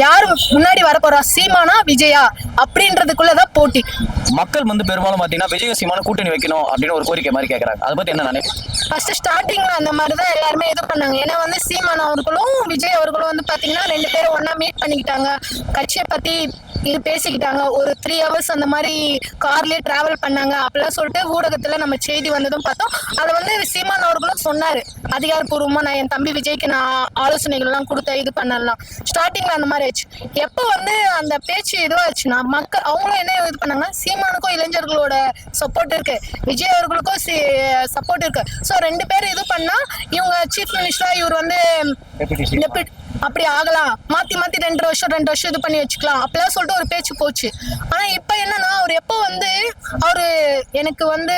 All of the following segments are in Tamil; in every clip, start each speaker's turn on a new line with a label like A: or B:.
A: யாரு முன்னாடி வர போறா சீமானா விஜயா? அப்படின்றதுக்குள்ளதான் போட்டி.
B: மக்கள் வந்து பெரும்பாலும் பாத்தீங்கன்னா விஜய் சீமான கூட்டணி வைக்கணும் அப்படின்னு ஒரு கோரிக்கை மாதிரி கேக்குறாங்க. அதை பத்தி என்ன நினைக்கிறீங்க?
A: ஃபர்ஸ்ட் ஸ்டார்டிங்ல அந்த மாதிரி தான் எல்லாருமே இது பண்ணாங்க. ஏன்னா வந்து சீமான் அவர்களும் விஜய் அவர்களும் வந்து பாத்தீங்கன்னா ரெண்டு பேரும் ஒண்ணா மீட் பண்ணிக்கிட்டாங்க. கட்சியை பத்தி இது பேசிக்கிட்டாங்க. ஒரு த்ரீ ஹவர்ஸ் அந்த மாதிரி கார்லயே டிராவல் பண்ணாங்க. அப்படிலாம் சொல்லிட்டு ஊடகத்துல நம்ம செய்தி வந்ததும் பார்த்தோம். அதை வந்து சீமான் அவர்களும் சொன்னாரு. அதிகாரப்பூர்வமா நான் என் தம்பி விஜய்க்கு நான் ஆலோசனைகள் எல்லாம் கொடுத்த இது பண்ணலாம். ஸ்டார்டிங்ல அந்த மாதிரி ஆச்சு எப்போ வந்து அந்த பேச்சு இதுவாச்சுன்னா மக்கள் அவங்களும் என்ன இது பண்ணாங்க சீமானுக்கும் இளைஞர்களோட சப்போர்ட் இருக்கு. விஜய் அவர்களுக்கும் சப்போர்ட் இருக்கு. ஸோ ரெண்டு பேரும் இது பண்ணா இவங்க சீஃப் மினிஸ்டரா இவர் வந்து டெப்யூட்டி அப்படி ஆகலாம். மாத்தி மாத்தி ரெண்டு வருஷம் ரெண்டு வருஷம் இது பண்ணி வச்சுக்கலாம். அப்படிலாம் சொல்லிட்டு ஒரு பேச்சு போச்சு. ஆனா இப்ப என்னன்னா அவர் எப்போ வந்து அவரு எனக்கு வந்து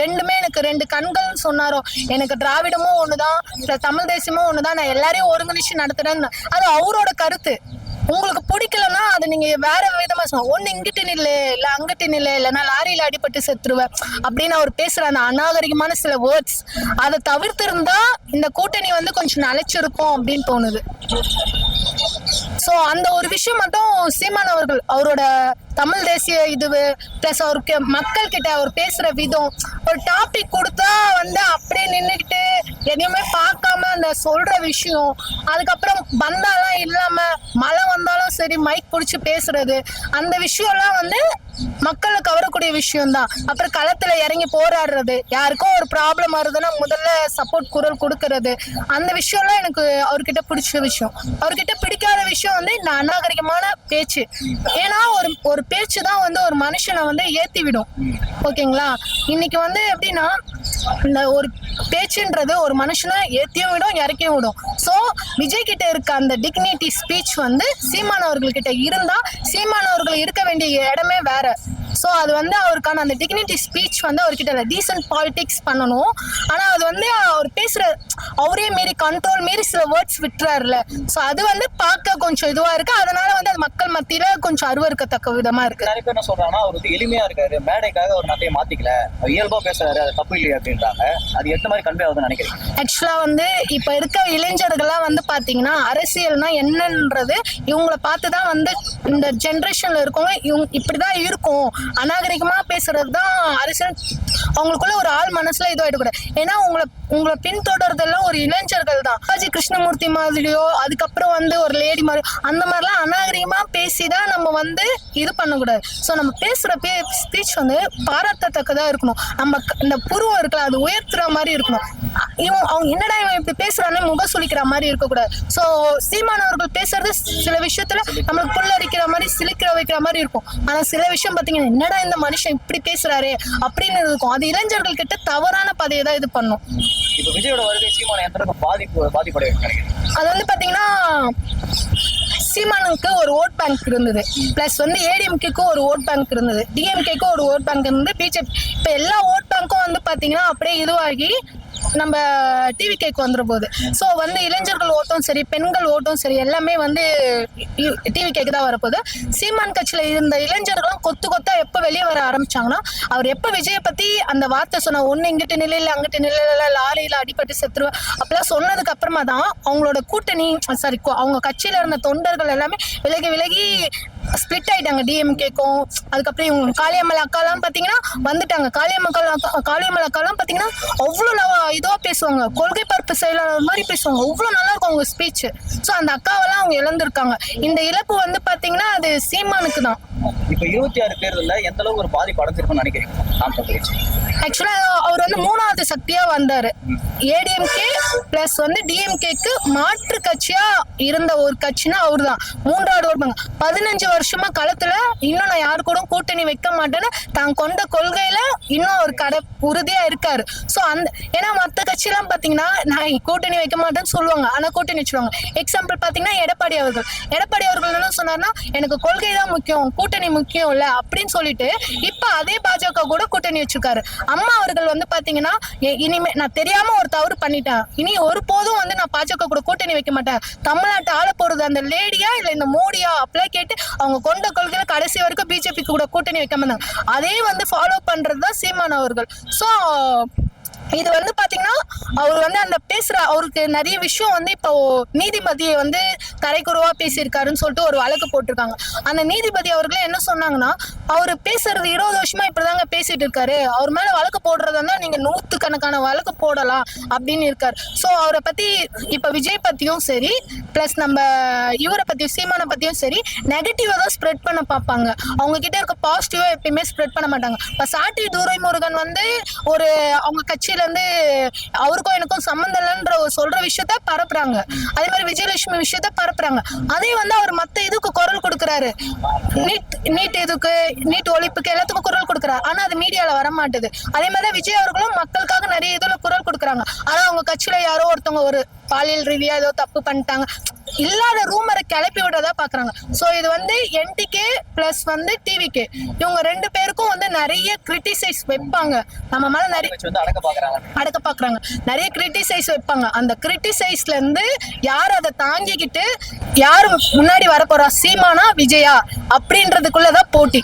A: ரெண்டுமே எனக்கு ரெண்டு கண்கள்னு சொன்னாரோ. எனக்கு திராவிடமும் ஒண்ணுதான் plus தமிழ் தேசியமும் ஒண்ணுதான் நான் எல்லாரையும் ஒருங்கிணைச்சு நடத்துறேன்னு. அது அவரோட கருத்து. உங்களுக்கு பிடிக்கலன்னா அதை நீங்க வேற விதமா சொல்லலாம் ஒண்ணு இங்கிட்டு நில்லு இல்ல அங்கிட்டு நில்லு இல்லைன்னா லாரியில அடிபட்டு செத்துருவேன் அப்படின்னு அவர் பேசுற அந்த அநாகரிகமான சில வேர்ட்ஸ் அதை தவிர்த்து இருந்தால் இந்த கூட்டணி வந்து கொஞ்சம் நிலைச்சிருக்கும் அப்படின்னு தோணுது. ஸோ அந்த ஒரு விஷயம் மட்டும் சீமான் அவர்கள் அவரோட தமிழ் தேசிய இதுவு பிளஸ் அவருக்கு மக்கள் கிட்ட அவர் பேசுற விதம் ஒரு டாபிக் கொடுத்தா வந்து அப்படியே நின்றுக்கிட்டு எதையுமே பார்க்காம அந்த சொல்ற விஷயம். அதுக்கப்புறம் பந்தாலாம் இல்லாம மழை வந்தாலும் சரி மைக் பிடிச்சி பேசுறது. அந்த விஷயம்லாம் வந்து மக்களை கவரக்கூடிய விஷயம்தான். அப்புறம் களத்துல இறங்கி போராடுறது. யாருக்கும் ஒரு ப்ராப்ளம் வருதுன்னா முதல்ல சப்போர்ட் குரல் கொடுக்கறது. அந்த விஷயம்லாம் எனக்கு அவர்கிட்ட பிடிச்ச விஷயம். அவர்கிட்ட பிடிக்காத விஷயம் வந்து இந்த அநாகரிகமான பேச்சு. ஏன்னா ஒரு ஒரு பேச்சு தான் வந்து ஒரு மனுஷனை வந்து ஏத்தி விடும் ஓகேங்களா? இன்னைக்கு வந்து எப்படின்னா இந்த ஒரு பேச்சுன்றது ஒரு மனுஷனை ஏத்தியும் விடும் இறக்கியும் விடும். ஸோ விஜய் கிட்ட இருக்க அந்த டிக்னிட்டி ஸ்பீச் வந்து சீமான் அவர்கள்கிட்ட இருந்தா சீமானவர்கள் இருக்க வேண்டிய இடமே வேற. ஸோ அது வந்து அவருக்கான அந்த டிக்னிட்டி ஸ்பீச் வந்து அவர்கிட்ட இல்லை டீசென்ட் பாலிடிக்ஸ் பண்ணணும். ஆனால் அது வந்து அவர் பேசுற அவரே மீறி கண்ட்ரோல் மீறி சில வேர்ட்ஸ் விட்டுறாருல ஸோ அது வந்து பார்க்க கொஞ்சம் இதுவா இருக்கு. அதனால வந்து அது மக்கள் மத்தியில கொஞ்சம் அருவருக்கத்தக்க விதமா இருக்கு.
B: நிறைய பேர் என்ன சொல்றாங்கன்னா அவர் வந்து எளிமையா இருக்காரு. மேடைக்காக ஒரு நிறைய மாத்திக்கல. அவர் இயல்பா பேசுறாரு. அது தப்பு இல்லையா அப்படின்றாங்க. அது எந்த மாதிரி கன்வே ஆகுதுன்னு நினைக்கிறீங்க?
A: ஆக்சுவலா வந்து இப்ப இருக்க இளைஞர்கள்லாம் வந்து பாத்தீங்கன்னா அரசியல்னா என்னன்றது இவங்கள பார்த்து தான் வந்து இந்த ஜென்ரேஷன்ல இருக்கவங்க இவங்க இப்படிதான் இருக்கும். அநாகரிகமா பேசுறது தான் அரசியல். அவங்களுக்குள்ள ஒரு ஆள் மனசுல இதுவாயிட்டு கூட. ஏன்னா உங்களை உங்களை பின்தொடர்றதெல்லாம் ஒரு இளைஞர்கள் தான். ராஜி கிருஷ்ணமூர்த்தி மாதிரியோ அதுக்கப்புறம் வந்து ஒரு லேடி மாதிரி அந்த மாதிரிலாம் அநாகரிகமா பேசி தான் நம்ம வந்து இது பண்ணக்கூடாது. ஸோ நம்ம பேசுற பே ஸ்பீச் வந்து பாராட்டத்தக்கதா இருக்கணும். நம்ம க- இந்த புருவம் இருக்கல அது உயர்த்துற மாதிரி இருக்கணும். இவன் அவங்க என்னடா இவன் இப்படி பேசுறானே முக சுளிக்கிற மாதிரி இருக்கக்கூடாது. ஸோ சீமான் அவர்கள் பேசுறது சில விஷயத்துல நம்மளுக்கு புல்லரிக்கிற மாதிரி சிலிக்கிற வைக்கிற மாதிரி இருக்கும். ஆனா சில விஷயம் பாத்தீங்கன்னா என்னடா இந்த மனுஷன் இப்படி பேசுறாரே அப்படின்னு இருக்கும். அது இளைஞர்கள் கிட்ட தவறான பதையை தான் இது பண்ணும். அது வந்து பாத்தீங்கன்னா சீமானுக்கு ஒரு ஓட் பேங்க் இருந்தது. பிளஸ் வந்து ஏடிஎம்கேக்கும் ஒரு ஓட் பேங்க் இருந்தது. டிஎம்கேக்கும் ஒரு ஓட் பேங்க் இருந்தது. பிஜேபி இப்போ எல்லா ஓட் பேங்க்கும் வந்து பாத்தீங்கன்னா அப்படியே இதுவாகி நம்ம டிவி கேக்கு வந்துட போகுது ஸோ வந்து இளைஞர்கள் ஓட்டும் சரி பெண்கள் ஓட்டும் சரி எல்லாமே வந்து டிவி கேக்கு தான் வரப்போகுது. சீமான் கட்சியில் இருந்த இளைஞர்களும் கொத்து கொத்தா எப்போ வெளியே வர ஆரம்பிச்சாங்கன்னா அவர் எப்போ விஜயை பற்றி அந்த வார்த்தை சொன்ன ஒன்று இங்கிட்டு நிலையில் அங்கிட்டு நிலையில லாரியில் அடிபட்டு செத்துருவேன் அப்படிலாம் சொன்னதுக்கு அப்புறமா தான் அவங்களோட கூட்டணி சாரி அவங்க கட்சியில் இருந்த தொண்டர்கள் எல்லாமே விலகி விலகி ஸ்ப்ளிட் ஆயிட்டாங்க. டிஎம்கேக்கும் அதுக்கப்புறம் இவங்க காளியம்மல் அக்காலாம் பார்த்தீங்கன்னா வந்துட்டாங்க. காளியம்மக்கள் அக்கா காளியம்மல் அக்காலாம் பார்த்தீங்கன்னா அவ்வளோ இதுவாக பேசுவாங்க. கொள்கை பரப்பு செயலாளர் மாதிரி பேசுவாங்க. அவ்வளோ நல்லா இருக்கும் அவங்க ஸ்பீச் ஸோ அந்த அக்காவெல்லாம் அவங்க இழந்திருக்காங்க. இந்த இழப்பு வந்து பார்த்தீங்கன்னா அது சீமானுக்கு தான்.
B: இப்போ இருபத்தி ஆறு தேர்தல்ல எந்த அளவுக்கு ஒரு பாதிப்பு அடைஞ்சிருக்கும்னு நினைக்கிறேன்
A: ஆக்சுவலா அவர் வந்து மூணாவது சக்தியா வந்தாரு. ஏடிஎம்கே பிளஸ் வந்து டிஎம்கேக்கு மாற்று கட்சியா இருந்த ஒரு கட்சினா அவர் தான் மூன்றாவது ஒரு பதினஞ்சு வருஷமா களத்துல இன்னும் நான் யாரு கூட கூட்டணி வைக்க மாட்டேன்னு தான் கொண்ட கொள்கையில இன்னும் ஒரு கடை உறுதியா இருக்காரு. ஸோ அந்த ஏன்னா மற்ற கட்சியெல்லாம் பாத்தீங்கன்னா நான் கூட்டணி வைக்க மாட்டேன்னு சொல்லுவாங்க. ஆனா கூட்டணி வச்சிருவாங்க. எக்ஸாம்பிள் பாத்தீங்கன்னா எடப்பாடி அவர்கள். எடப்பாடி அவர்கள் என்ன சொன்னார்னா எனக்கு கொள்கை தான் முக்கியம் கூட்டணி முக்கியம் இல்ல அப்படின்னு சொல்லிட்டு இப்ப அதே பாஜக கூட கூட்டணி வச்சிருக்காரு. அம்மா அவர்கள் வந்து பாத்தீங்கன்னா எ- இனிமே நான் தெரியாம ஒரு தவறு பண்ணிட்டேன். இனி ஒருபோதும் வந்து நான் பாஜக கூட கூட்டணி வைக்க மாட்டேன். தமிழ்நாட்டை ஆள போறது அந்த லேடியா இல்ல இந்த மோடியா? அப்படிலாம் கேட்டு அவங்க கொண்ட கொள்கையில கடைசி வரைக்கும் பிஜேபி கூட கூட்டணி வைக்காம இருந்தாங்க. அதே வந்து ஃபாலோ பண்றது தான் சீமான் அவர்கள். ஸோ இது வந்து பாத்தீங்கன்னா அவர் வந்து அந்த பேசுற அவருக்கு நிறைய விஷயம் வந்து இப்போ நீதிபதியை வந்து தரைக்குறவா பேசியிருக்காருன்னு சொல்லிட்டு ஒரு வழக்கு போட்டிருக்காங்க. அந்த நீதிபதி அவர்களே என்ன சொன்னாங்கன்னா அவர் பேசுறது இருபது வருஷமா இப்படிதாங்க பேசிட்டு இருக்காரு. அவர் மேல வழக்கு போடுறதா நீங்க நூத்து கணக்கான வழக்கு போடலாம் அப்படின்னு இருக்காரு. ஸோ அவரை பத்தி இப்ப விஜய் பத்தியும் சரி பிளஸ் நம்ம இவரை பத்தியும் சீமானை பத்தியும் சரி நெகட்டிவா தான் ஸ்ப்ரெட் பண்ண பார்ப்பாங்க. அவங்க கிட்ட இருக்க பாசிட்டிவா எப்பயுமே ஸ்ப்ரெட் பண்ண மாட்டாங்க. இப்ப சாட்டி தூரை முருகன் வந்து ஒரு அவங்க கட்சியில வந்து அவருக்கும் எனக்கும் சம்மந்தம் இல்லைன்ற ஒரு சொல்ற விஷயத்த பரப்புறாங்க. அதே மாதிரி விஜயலட்சுமி விஷயத்த பரப்புறாங்க. அதே வந்து அவர் மத்த இதுக்கு குரல் கொடுக்குறாரு. நீட் நீட் இதுக்கு நீட் ஒழிப்புக்கு எல்லாத்துக்கும் குரல் கொடுக்குறாரு. ஆனா அது மீடியால வர மாட்டுது அதே மாதிரி தான் விஜய் அவர்களும் மக்களுக்காக நிறைய இதுல குரல் கொடுக்குறாங்க. ஆனா அவங்க கட்சியில யாரோ ஒருத்தவங்க ஒரு பாலியல் ரீதியா ஏதோ தப்பு பண்ணிட்டாங்க. இல்லாத ரூமரை கிளப்பி விடதா பாக்குறாங்க. சோ இது வந்து என்டிகே பிளஸ் வந்து டிவிகே இவங்க ரெண்டு பேருக்கும் வந்து நிறைய கிரிட்டிசைஸ் வைப்பாங்க. நம்ம மேல நிறைய அடக்க பாக்குறாங்க. நிறைய கிரிட்டிசைஸ் வைப்பாங்க. அந்த கிரிட்டிசைஸ்ல இருந்து யார் அதை தாங்கிக்கிட்டு யார் முன்னாடி வரப்போறா? சீமானா விஜயா? அப்படின்றதுக்குள்ளதான் போட்டி.